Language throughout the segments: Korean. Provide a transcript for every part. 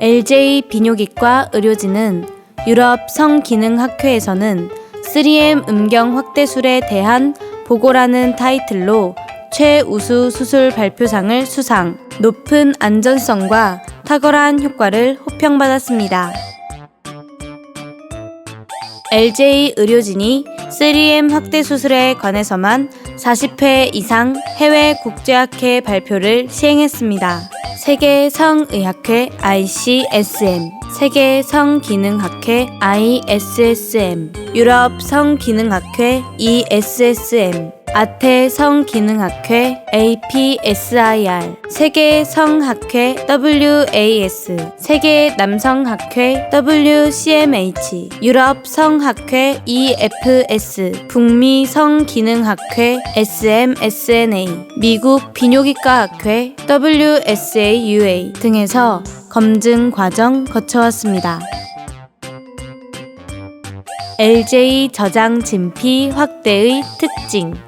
LJ 비뇨기과 의료진은 유럽 성기능학회에서는 3M 음경 확대술에 대한 보고라는 타이틀로 최우수 수술 발표상을 수상, 높은 안전성과 탁월한 효과를 호평받았습니다. LJ 의료진이 3M 확대 수술에 관해서만 40회 이상 해외 국제학회 발표를 시행했습니다. 세계 성의학회 ICSM, 세계 성기능학회 ISSM, 유럽 성기능학회 ESSM, 아태 성기능학회 APSIR, 세계 성학회 WAS, 세계 남성학회 WCMH, 유럽 성학회 EFS, 북미 성기능학회 SMSNA, 미국 비뇨기과학회 WSAUA 등에서 검증 과정 거쳐왔습니다. LJ 저장 진피 확대의 특징.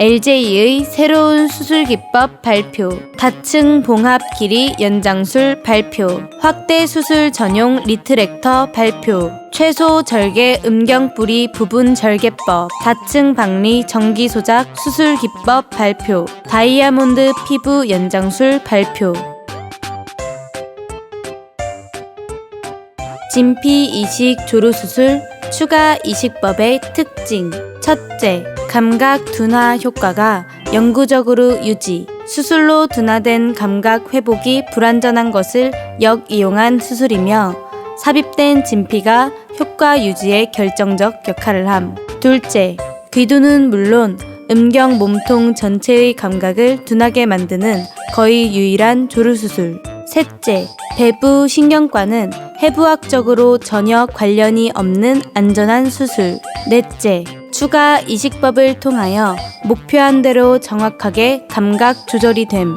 LJ의 새로운 수술 기법 발표, 다층 봉합 길이 연장술 발표, 확대 수술 전용 리트렉터 발표, 최소 절개 음경 뿌리 부분 절개법, 다층 박리 전기 소작 수술 기법 발표, 다이아몬드 피부 연장술 발표. 진피 이식 조루 수술 추가 이식법의 특징. 첫째, 감각 둔화 효과가 영구적으로 유지. 수술로 둔화된 감각 회복이 불완전한 것을 역이용한 수술이며 삽입된 진피가 효과 유지에 결정적 역할을 함. 둘째, 귀두는 물론 음경 몸통 전체의 감각을 둔하게 만드는 거의 유일한 조루 수술. 셋째, 배부 신경과는 해부학적으로 전혀 관련이 없는 안전한 수술. 넷째, 추가 이식법을 통하여 목표한 대로 정확하게 감각 조절이 됨.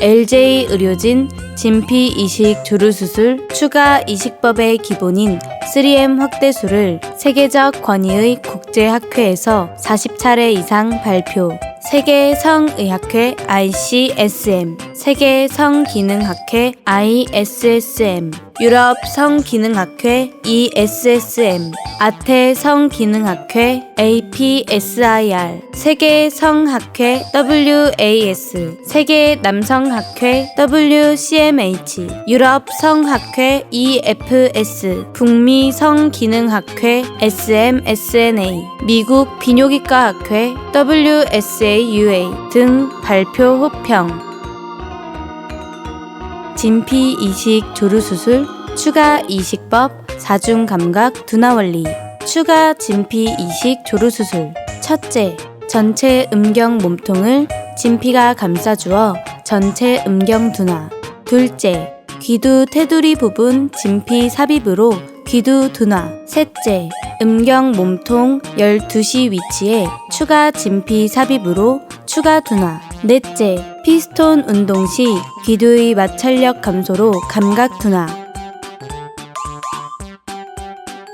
LJ 의료진 진피 이식 조루 수술 추가 이식법의 기본인 3M 확대술을 세계적 권위의 국제학회에서 40차례 이상 발표. 세계 성의학회 ICSM, 세계 성기능학회 ISSM, 유럽 성기능학회 ESSM, 아태 성기능학회 APSIR, 세계 성학회 WAS, 세계 남성학회 WCMH, 유럽 성학회 EFS, 북미 성기능학회 SMSNA, 미국 비뇨기과학회 WSAUA 등 발표 호평. 진피 이식 조루 수술 추가 이식법 사중 감각 둔화 원리 추가 진피 이식 조루 수술 첫째 전체 음경 몸통을 진피가 감싸주어 전체 음경 둔화 둘째 귀두 테두리 부분 진피 삽입으로 귀두 둔화 셋째 음경 몸통 12시 위치에 추가 진피 삽입으로 추가 둔화. 넷째 피스톤 운동 시 귀두의 마찰력 감소로 감각 둔화.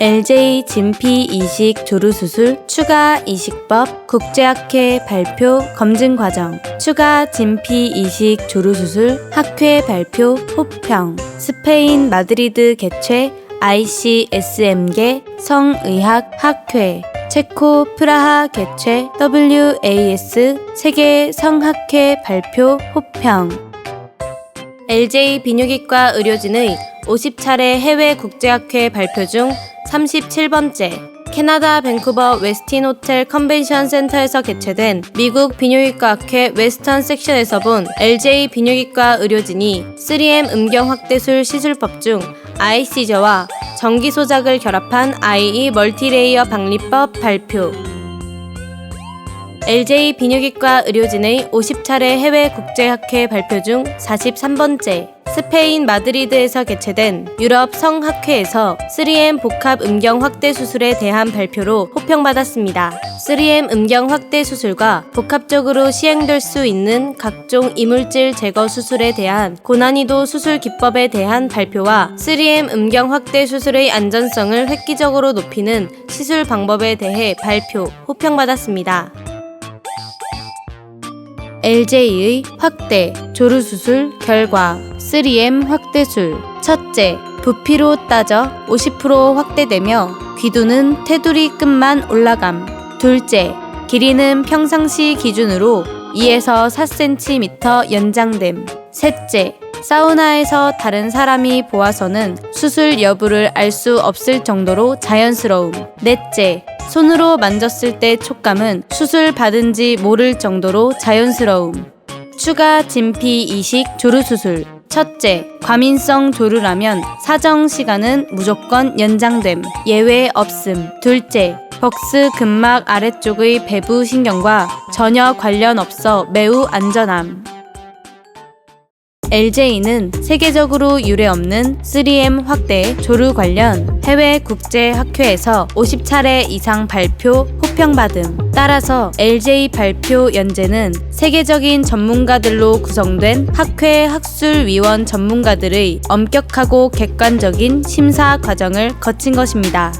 LJ 진피 이식 조루 수술 추가 이식법 국제학회 발표 검증 과정. 추가 진피 이식 조루 수술 학회 발표 호평. 스페인 마드리드 개최 ICSM계 성의학 학회 체코 프라하 개최 WAS 세계 성학회 발표 호평. LJ 비뇨기과 의료진의 50차례 해외 국제학회 발표 중 37번째 캐나다 밴쿠버 웨스틴 호텔 컨벤션 센터에서 개최된 미국 비뇨기과 학회 웨스턴 섹션에서 본 LJ 비뇨기과 의료진이 3M 음경 확대술 시술법 중 아이 시저와 전기 소작을 결합한 IE 멀티레이어 방리법 발표. LJ 비뇨기과 의료진의 50차례 해외 국제학회 발표 중 43번째 스페인 마드리드에서 개최된 유럽 성학회에서 3M 복합 음경 확대 수술에 대한 발표로 호평받았습니다. 3M 음경 확대 수술과 복합적으로 시행될 수 있는 각종 이물질 제거 수술에 대한 고난이도 수술 기법에 대한 발표와 3M 음경 확대 수술의 안전성을 획기적으로 높이는 시술 방법에 대해 발표, 호평받았습니다. LJ의 확대 조루 수술 결과 3M 확대술 첫째 부피로 따져 50% 확대되며 귀두는 테두리 끝만 올라감 둘째 길이는 평상시 기준으로 2에서 4cm 연장됨 셋째 사우나에서 다른 사람이 보아서는 수술 여부를 알 수 없을 정도로 자연스러움 넷째 손으로 만졌을 때 촉감은 수술 받은지 모를 정도로 자연스러움. 추가 진피 이식 조루 수술. 첫째, 과민성 조루라면 사정 시간은 무조건 연장됨. 예외 없음. 둘째, 벅스 근막 아래쪽의 배부 신경과 전혀 관련 없어 매우 안전함. LJ는 세계적으로 유례없는 3M 확대 조루 관련 해외 국제 학회에서 50차례 이상 발표 호평받음. 따라서 LJ 발표 연재는 세계적인 전문가들로 구성된 학회 학술위원 전문가들의 엄격하고 객관적인 심사 과정을 거친 것입니다.